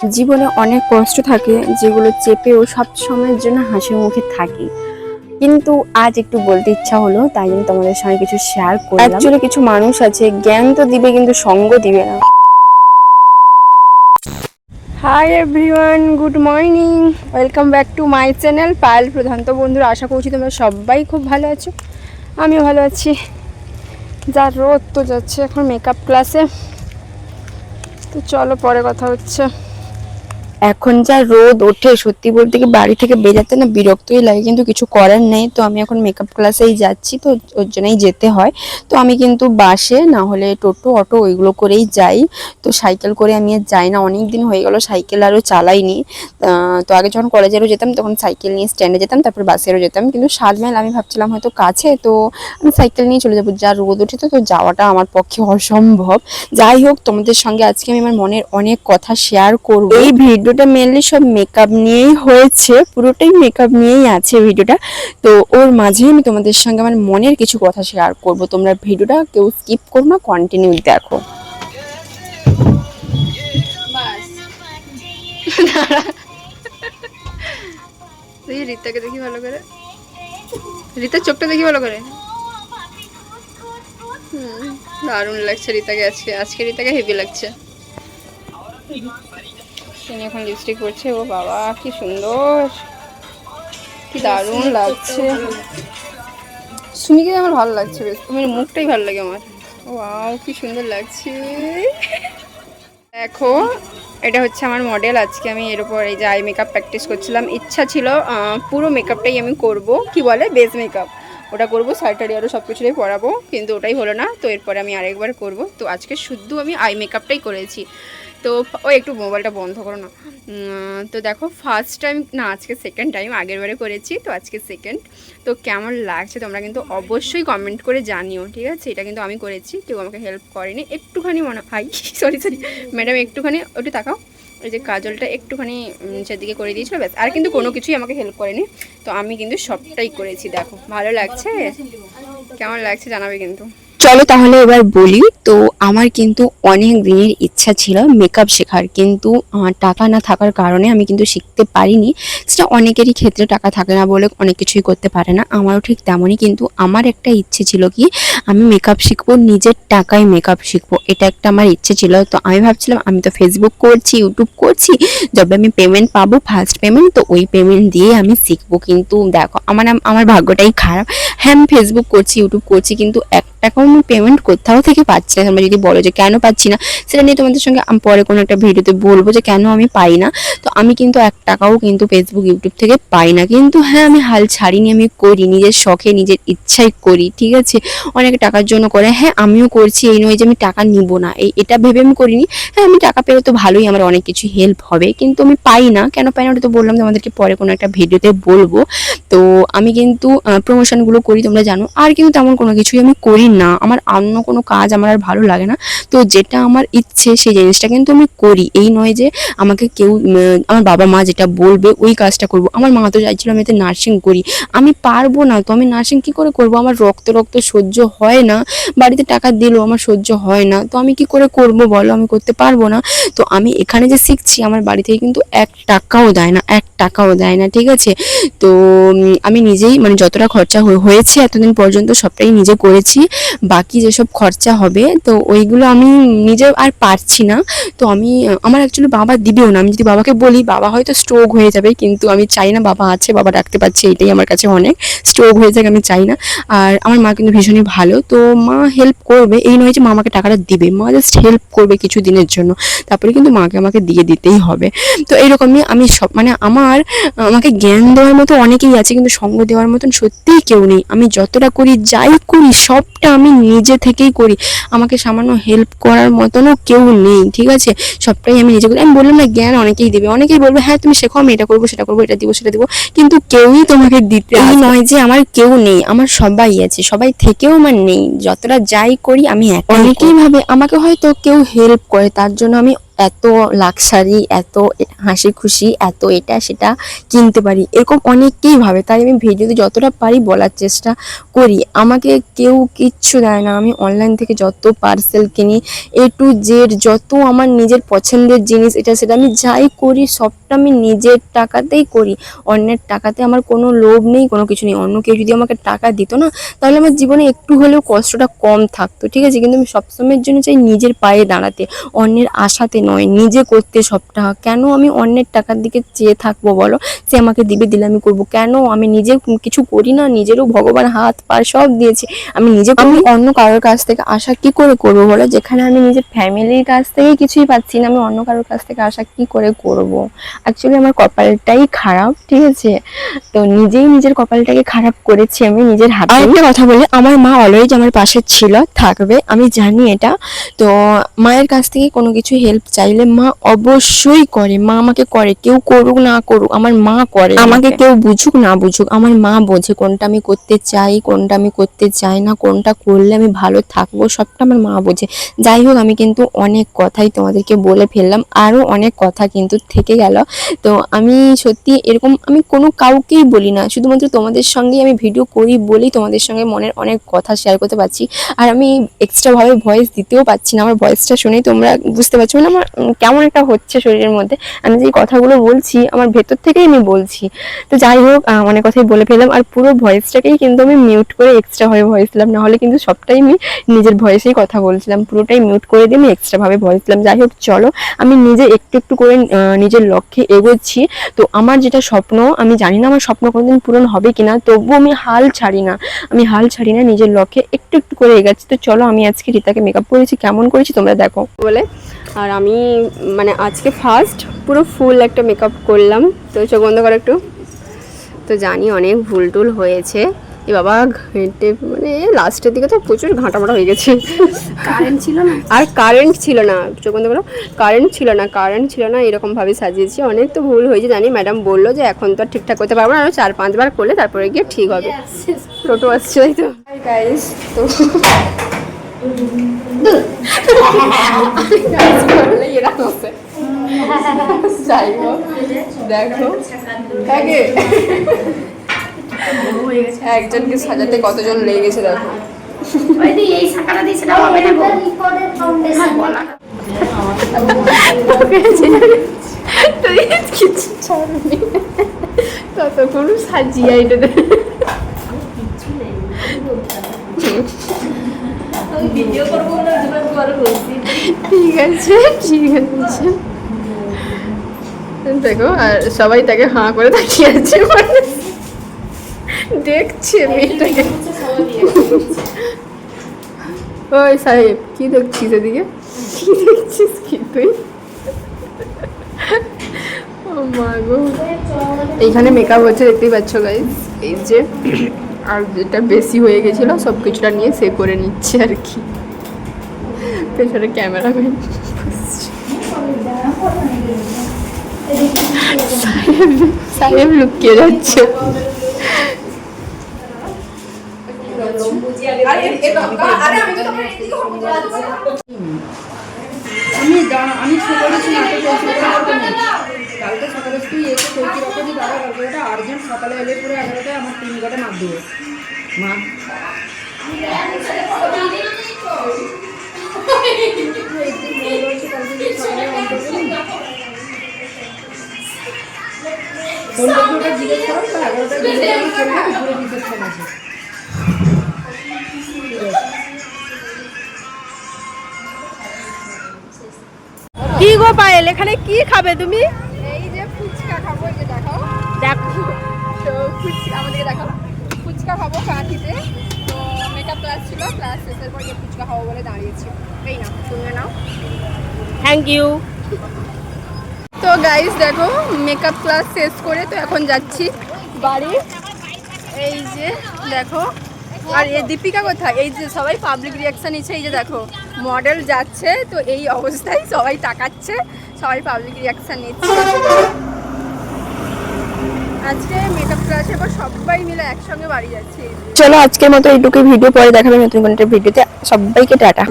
জীবনে অনেক কষ্ট থাকে যেগুলো চেপেও সব সময়ের জন্য হাসি মুখে থাকি। কিন্তু আজ একটু বলতে ইচ্ছা হলো তাই জন্য তোমাদের সঙ্গে কিছু শেয়ার করলাম। অ্যাকচুয়ালি কিছু মানুষ আছে জ্ঞান তো দিবে কিন্তু সঙ্গ দিবে না। Hi everyone good morning welcome back to my channel Payel Pradhan তো বন্ধুরা আশা করছি তোমরা সবাই খুব ভালো আছো। আমিও ভালো আছি। যা রোদ তো যাচ্ছে এখন মেকআপ ক্লাসে তো চলো পরে কথা হচ্ছে। এখন যা রোদ ওঠে, সত্যি বলতে কি বাড়ি থেকে বেরাতে না বিরক্তই লাগে, কিন্তু কিছু করার নেই। তো আমি এখন মেকআপ ক্লাসেই যাচ্ছি, তো ওর জন্যই যেতে হয়। তো আমি কিন্তু বাসে, না হলে টোটো, অটো ওইগুলো করেই যাই। তো সাইকেল করে আমি আর যাই না অনেক দিন হয়ে গেল সাইকেল আরও চালাইনি। তো আগে যখন কলেজেরও যেতাম, তখন সাইকেল নিয়ে স্ট্যান্ডে যেতাম, তারপর বাসেরও যেতাম। কিন্তু সাত মাইল আমি ভাবছিলাম হয়তো কাছে, তো আমি সাইকেল নিয়ে চলে যাব। যা রোদ ওঠে তো তো যাওয়াটা আমার পক্ষে অসম্ভব। যাই হোক, তোমাদের সঙ্গে আজকে আমি আমার মনের অনেক কথা শেয়ার করব। এই ভিডিওটা মেনলি সব মেকআপ নিয়েই হয়েছে পুরোটাই মেকআপ নিয়েই আছে ভিডিওটা। তো ওর মাঝেই আমি তোমাদের সঙ্গে আমার মনের কিছু কথা শেয়ার করব। তোমরা ভিডিওটা কেউ স্কিপ করো না কন্টিনিউ দেখো। দেখি রিতাকে দেখি ভালো করে। রিতার চোখটা দেখি ভালো করে? হুম, দারুণ লাগছে রিতাকে আজকে। আজকে রিতাকে হেভি লাগছে। তিনি এখন লিপস্টিক করছে ও বাবা, কি সুন্দর। কি দারুণ লাগছে। সুমিকে আমার ভালো লাগছে বেশ। তোমার মুখটাই ভালো লাগে আমার। ওয়াও, কি সুন্দর লাগছে। দেখো, এটা হচ্ছে আমার মডেল আজকে আমি এর উপর এই যে আই মেকআপ প্র্যাকটিস করছিলাম। ইচ্ছা ছিল পুরো মেকআপটাই আমি করব। কি বলে? বেস মেকআপ ওটা করব শাড়ি আরও সব কিছুটাই পরাবো। কিন্তু ওটাই হলো না। তো এরপরে আমি আরেকবার করব। তো আজকে শুধু আমি আই মেকআপটাই করেছি। তো ও একটু মোবাইলটা বন্ধ করো না। তো দেখো ফার্স্ট টাইম না, আজকে সেকেন্ড টাইম আগের বারে করেছি, তো আজকে সেকেন্ড তো কেমন লাগছে তোমরা কিন্তু অবশ্যই কমেন্ট করে জানিও, ঠিক আছে? এটা কিন্তু আমি করেছি, কেউ আমাকে হেল্প করেনি। একটুখানি মনে, হাই সরি সরি ম্যাডাম একটুখানি, ওটা তাকাও ওই যে কাজলটা একটুখানি নিচের দিকে করে দিয়েছিল, ব্যাস। আর কিন্তু কোনো কিছুই আমাকে হেল্প করেনি। তো আমি কিন্তু সবটাই করেছি, দেখো। ভালো লাগছে? কেমন লাগছে জানাবে কিন্তু। চলো তাহলে এবার বলি, তো আমার কিন্তু অনেক দিনের ইচ্ছা ছিল মেকআপ শেখার, কিন্তু টাকা না থাকার কারণে আমি কিন্তু শিখতে পারিনি। সেটা অনেকেরই ক্ষেত্রে টাকা থাকে না বলে অনেক কিছুই করতে পারে না। আমারও ঠিক তেমনই, কিন্তু আমার একটা ইচ্ছে ছিল কি, আমি মেকআপ শিখব, নিজের টাকায় মেকআপ শিখব। এটা একটা আমার ইচ্ছে ছিল, তো আমি ভাবছিলাম, আমি তো ফেসবুক করছি ইউটিউব করছি যবে আমি পেমেন্ট পাবো ফার্স্ট পেমেন্ট তো ওই পেমেন্ট দিয়ে আমি শিখব। কিন্তু দেখো, আমার আমার ভাগ্যটাই খারাপ। হ্যাঁ আমি ফেসবুক করছি ইউটিউব করছি, কিন্তু এক টাকাও আমি পেমেন্ট কোথাও থেকে পাচ্ছি? না তোমরা যদি বলো যে কেন পাচ্ছি না, সেটা নিয়ে তোমাদের সঙ্গে আমি পরে কোনো একটা ভিডিওতে বলব যে কেন আমি পাই না। তো আমি কিন্তু এক টাকাও কিন্তু ফেসবুক ইউটিউব থেকে পাই না। কিন্তু হ্যাঁ আমি হাল ছাড়িনি, আমি করি, নিজের শখে, নিজের ইচ্ছাই করি, ঠিক আছে? অনেক টাকার জন্য করে। হ্যাঁ আমিও করছি, এই নয় যে আমি টাকা নিব না। এই, এটা ভেবে আমি করিনি। হ্যাঁ আমি টাকা পেলে তো ভালোই, আমার অনেক কিছু হেল্প হবে। কিন্তু আমি পাই না। কেন পাই না ওটা তো বললাম, তোমাদেরকে পরে কোনো একটা ভিডিওতে বলব। তো আমি কিন্তু প্রমোশনগুলো করি, তোমরা জানো। আর কিন্তু তেমন কোনো কিছুই আমি করি না, আমার অন্য কোনো কাজ আমার আর ভালো লাগে না। তো যেটা আমার ইচ্ছে সেই জিনিসটা কিন্তু আমি করি। এই নয় যে আমাকে কেউ আমার বাবা মা যেটা বলবে ওই কাজটা করব। আমার মা তো চাইছিল আমি এতে নার্সিং করি। আমি পারব না তো, আমি নার্সিং কি করে করব? আমার রক্ত রক্ত সহ্য হয় না। বাড়িতে টাকা দিলেও আমার সহ্য হয় না। তো আমি কি করে করব বলো? আমি করতে পারব না। তো আমি এখানে যে শিখছি, আমার বাড়ি থেকে কিন্তু এক টাকাও দেয় না, এক টাকাও দেয় না, ঠিক আছে? তো আমি নিজেই মানে যতটা খরচা হয়ে- হয়েছে এতদিন পর্যন্ত সবটাই নিজে করেছি। বাকি যেসব খরচা হবে, তো ওইগুলো আমি নিজে আর পারছি না। তো আমি, আমার অ্যাকচুয়ালি বাবা দিবেও না। আমি যদি বাবাকে বলি, বাবা হয়তো স্ট্রোক হয়ে যাবে, কিন্তু আমি চাই না বাবা আছে, বাবা ডাকতে পারছে, এটাই আমার কাছে অনেক। স্ট্রোক হয়ে যাক, আমি চাই না। আর আমার মা কিন্তু ভীষণই ভালো। তো মা হেল্প করবে। এই নয় যে মা আমাকে টাকাটা দিবে। মা জাস্ট হেল্প করবে কিছু দিনের জন্য। তারপরে কিন্তু মাকে আমাকে দিয়ে দিতেই হবে। তো এইরকমই আমি সব মানে আমার আমাকে জ্ঞান দেওয়ার মতো অনেকেই আছে কিন্তু সঙ্গ দেওয়ার মতন সত্যিই কেউ নেই। আমি যতটা করি যাই করি সবটা আমি নিজে থেকেই করি। আমাকে সামান্য হেল্প করার মতনও কেউ নেই ঠিক আছে? সবটাই আমি নিজে করি। আমি বললাম না জ্ঞান অনেকেই দেবে। অনেকেই বলবে হ্যাঁ তুমি শেখো আমি এটা করব সেটা করব এটা দিব সেটা দিব। কিন্তু কেউই তোমাকে দিতে এই নয় যে আমার কেউ নেই আমার সবাই আছে সবাই থেকেও আমার নেই। যতটা যাই করি আমি অনেকেই ভাবে আমাকে হয়তো কেউ হেল্প করে তার জন্য আমি এত লাক্সারি, এত হাসি খুশি এত এটা সেটা কিনতে পারি। এরকম অনেকেই ভাবে, তাই আমি ভিডিওতে যতটা পারি বলার চেষ্টা করি। আমাকে কেউ কিচ্ছু দেয় না। আমি অনলাইন থেকে যত পার্সেল কিনি এ টু জেড যত আমার নিজের পছন্দের জিনিস এটা সেটা আমি যাই করি, সবটা আমি নিজের টাকাতেই করি। অন্যের টাকাতে আমার কোনো লোভ নেই, কোনো কিছু নেই। অন্য কেউ যদি আমাকে টাকা দিত না, তাহলে আমার জীবনে একটু হলেও কষ্টটা কম থাকতো, ঠিক আছে? কিন্তু আমি সবসময়ের জন্য চাই নিজের পায়ে দাঁড়াতে, অন্যের আশাতে নয় নিজে করতে সবটা কেন আমি অন্যের টাকার দিকে চেয়ে থাকব বলো? সে আমাকে দিবে দিলে আমি করব। কেন আমি নিজে কিছু করি না? নিজেরও ভগবান হাত পা সব দিয়েছে। আমি নিজে আমি অন্য কারোর কাছ থেকে আশা কি করে করব বলো? যেখানে আমি নিজের ফ্যামিলির কাছ থেকে কিছুই পাচ্ছি না আমি অন্য কারোর কাছ থেকে আশা কি করে করব? অ্যাকচুয়ালি আমার কপালটাই খারাপ ঠিক আছে? তো নিজেই নিজের কপালটাকে খারাপ করেছি আমি নিজের হাতে। একটা কথা বলি আমার মা অলওয়েজ আমার পাশে ছিল থাকবে আমি জানি এটা। তো মায়ের কাছ থেকে কোনো কিছু হেল্প চাইলে মা অবশ্যই করে। মা আমাকে করে। কেউ করুক, না করুক, আমার মা করে আমাকে। কেউ বুঝুক, না বুঝুক, আমার মা বোঝে কোনটা আমি করতে চাই, কোনটা আমি করতে চাই না, কোনটা করলে আমি ভালো থাকব, সবটা আমার মা বোঝে। যাই হোক, আমি কিন্তু অনেক কথাই তোমাদেরকে বলে ফেললাম। আরও অনেক কথা কিন্তু থেকে গেল। তো আমি সত্যি এরকম, আমি কোনো কাউকেই বলি না। শুধুমাত্র তোমাদের সঙ্গেই আমি ভিডিও করি বলেই তোমাদের সঙ্গে মনের অনেক কথা শেয়ার করতে পারছি। আর আমি এক্সট্রাভাবে ভয়েস দিতেও পারছি না। আমার ভয়েসটা শুনেই তোমরা বুঝতে পারছ। মানে আমার কেমন একটা হচ্ছে শরীরের মধ্যে, আমি যে কথাগুলো বলছি, আমার ভেতর থেকেই আমি বলছি। তো যাই হোক অনেক কথাই বলে ফেললাম, আর পুরো ভয়েসটাকেই কিন্তু আমি মিউট করে এক্সট্রা ভাবে ভয়েস দিলাম, নাহলে কিন্তু সবটাই আমি নিজের ভয়েসেই কথা বলছিলাম, পুরোটাই মিউট করে দিয়ে আমি এক্সট্রা ভাবে ভয়েস দিলাম। যাই হোক, চলো, আমি নিজে একটু একটু করে নিজের লক্ষ্যে এগোচ্ছি। তো আমার যেটা স্বপ্ন, আমি জানি না আমার স্বপ্ন কোনোদিন পূরণ হবে কিনা, তবুও আমি হাল ছাড়ি না। আমি হাল ছাড়ি না, নিজের লক্ষ্যে একটু একটু করে এগাচ্ছি। তো চলো, আমি আজকে রীতাকে মেকআপ করেছি, কেমন করেছি তোমরা দেখো। বলে আর আমি মানে আজকে ফার্স্ট পুরো ফুল একটা মেকআপ করলাম। তো চোখ বন্ধ করো একটু। তো জানি অনেক ভুল টুল হয়েছে। এ বাবা ঘেঁটে মানে লাস্টের দিকে তো প্রচুর ঘাঁটামাটা হয়ে গেছে। কারেন্ট ছিল না। আর কারেন্ট ছিল না। চোখ বন্ধ করো। কারেন্ট ছিল না কারেন্ট ছিল না এরকমভাবে সাজিয়েছি। অনেক তো ভুল হয়েছে জানি ম্যাডাম বলল যে এখন তো আর ঠিকঠাক করতে পারব না। আরও চার পাঁচবার করলে তারপরে গিয়ে ঠিক হবে। টোটো আসছে তাই তো? তো করলে এরকম হবে। যাই হোক দেখো আগে একজনকে সাজাতে কতজন লেগে গেছে দেখো ততক্ষণ সাজিয়ে এটা। ঠিক আছে ঠিক আছে। দেখো আর সবাই তাকে হাঁ করে তাকিয়ে আছে মানে। দেখছে মেয়েটাকে ওই সাহেব কি দেখছিস এদিকে? কি দেখছিস কি তুই? ও মা গো। এইখানে মেকআপ হচ্ছে দেখতেই পাচ্ছ গাইজ এই যে। আর যেটা বেশি হয়ে গেছিল, সব কিছুটা নিয়ে সে করে নিচ্ছে আর কি। পেছনে ক্যামেরাম্যান সাহেব সাহেব লুকিয়ে যাচ্ছে। আমি আমি করেছি কালকে সকালে তুই কইছি রাখো দাদা কালকে ওটা আর্জেন্ট সকালে এলে পুরো এগারোটায় আমার তিন ঘণ্টা মাপ দেবে। মা। কি গো পায়েল, এখানে কি খাবে তুমি এই যে ফুচকা খাব এই যে দেখো। তো ফুচকা আমাদেরকে দেখো ফুচকা খাব কাঁথিতে তো মেকআপ ক্লাস ছিল ক্লাস শেষের পর ফুচকা খাব বলে দাঁড়িয়েছি। এই না শুনে নাও। থ্যাংক ইউ তো গাইস দেখো মেকআপ ক্লাস শেষ করে তো এখন যাচ্ছি বাড়ি। এই যে দেখো আর এ দীপিকা কোথায়? এই যে সবাই পাবলিক রিয়াকশন নিচ্ছে এই যে দেখো মডেল যাচ্ছে তো এই অবস্থায় সবাই তাকাচ্ছে সবাই পাবলিক রিয়াকশন নিচ্ছে। চলো আজকের মতো এইটুকুই ভিডিও পরে দেখাবে নতুন কোনো ভিডিওতে। সবাইকে টাটা।